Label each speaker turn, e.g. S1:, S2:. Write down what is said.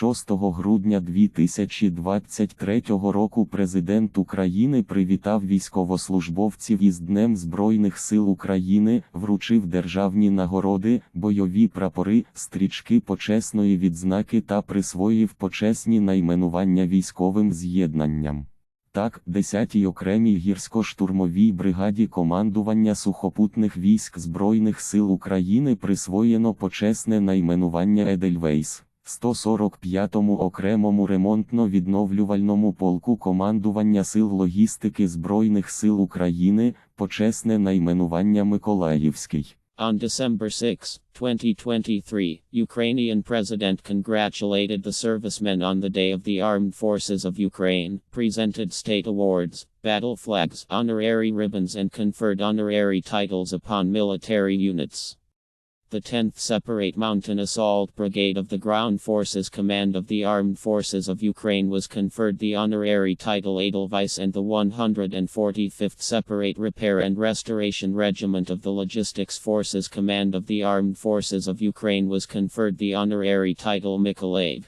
S1: 6 грудня 2023 року президент України привітав військовослужбовців із Днем Збройних сил України, вручив державні нагороди, бойові прапори, стрічки почесної відзнаки та присвоїв почесні найменування військовим з'єднанням. Так, 10-й окремій гірсько-штурмовій бригаді командування сухопутних військ Збройних сил України присвоєно почесне найменування Едельвейс. 145-му окремому ремонтно-відновлювальному полку командування сил логістики Збройних сил України почесне найменування Миколаївський.
S2: On December 6, 2023, Ukrainian president congratulated the servicemen on the Day of the Armed Forces of Ukraine, presented state awards, battle flags, honorary ribbons and conferred honorary titles upon military units. The 10th Separate Mountain Assault Brigade of the Ground Forces Command of the Armed Forces of Ukraine was conferred the honorary title Edelweiss and the 145th Separate Repair and Restoration Regiment of the Logistics Forces Command of the Armed Forces of Ukraine was conferred the honorary title Mykolaiv.